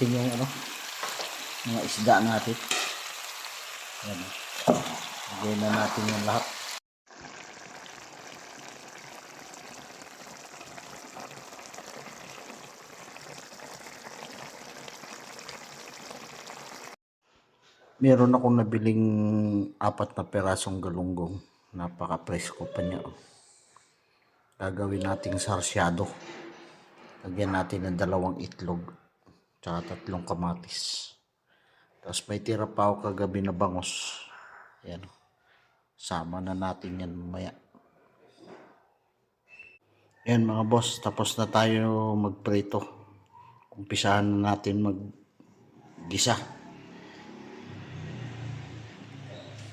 Ito yung ano, mga isda natin. Yan. Lagyan na natin yung lahat. Meron akong nabiling apat na perasong galunggong. Napaka-presko pa niya. oh. Gagawin nating sarsyado. Lagyan natin ng dalawang itlog. Tsaka tatlong kamatis. Tapos may tira pa ako kagabi na bangos. Yan. Sama na natin yan mamaya. Yan mga boss. Tapos na tayo magprito. Umpisahan na natin mag-gisa.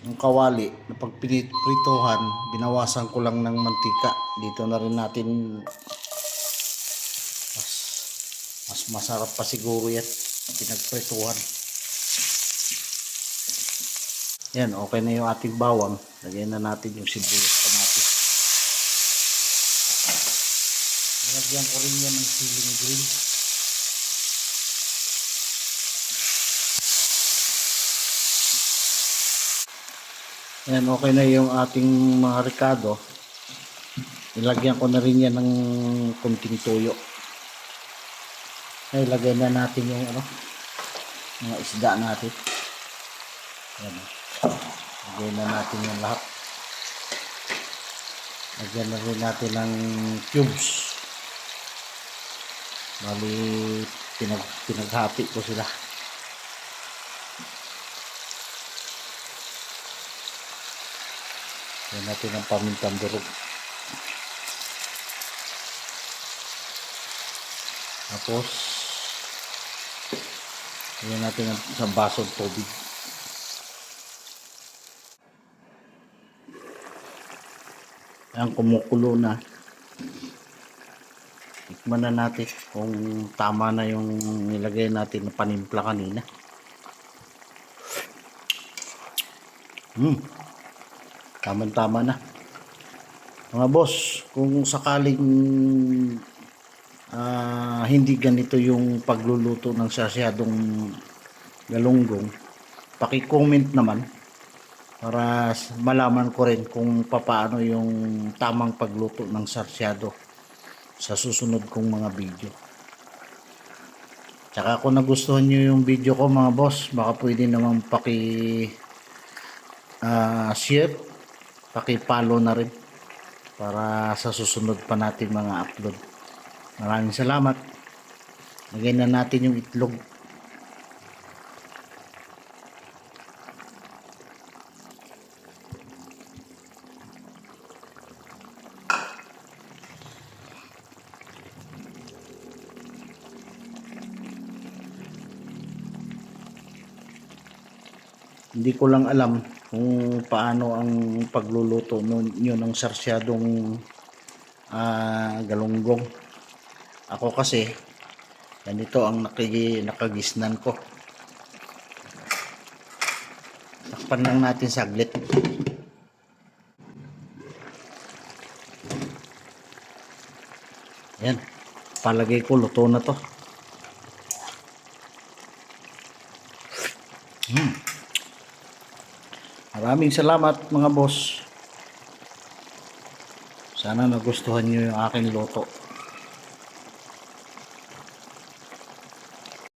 Yung kawali, na pag pinitpritohan, binawasan ko lang ng mantika. Dito na rin natin mas masarap pa siguro yan pinagprituhan. Yan, okay na yung ating bawang. Lagyan na natin yung sibuyas kamatis. Lagyan ko rin yan ng siling green. Yan, okay na yung ating mga ricado. Ilagyan ko na rin yan ng kunting tuyo. Ay, lagay na natin yung ano, mga isda natin. Yan. Lagay na natin yung lahat. Lagyan na rin natin ng cubes. Bali, pinag, pinaghati ko sila. Yan natin ang pamintang durog. Tapos, yan natin ang isang basong tubig. Yan, kumukulo na. Tikman na natin kung tama na yung nilagay natin na panimpla kanina. Hmm. Tama-tama na. Mga boss, kung sakaling ah, hindi ganito yung pagluluto ng sasyadong galunggong, paki-comment naman para malaman ko rin kung papaano yung tamang pagluto ng sarsyado sa susunod kong mga video. Tsaka kung nagustuhan nyo yung video ko mga boss, baka pwede naman paki ah, share, paki-follow na rin para sa susunod pa natin mga upload. Maraming salamat. Lagyan na natin yung itlog. Hindi ko lang alam kung paano ang pagluluto nyo ng sarsyadong ah, galunggong. Ako kasi, ganito ang nakagisnan ko. Takpan lang natin saglit. Yan. Palagay ko, luto na to. Hmm. Maraming salamat mga boss. Sana nagustuhan nyo yung aking luto.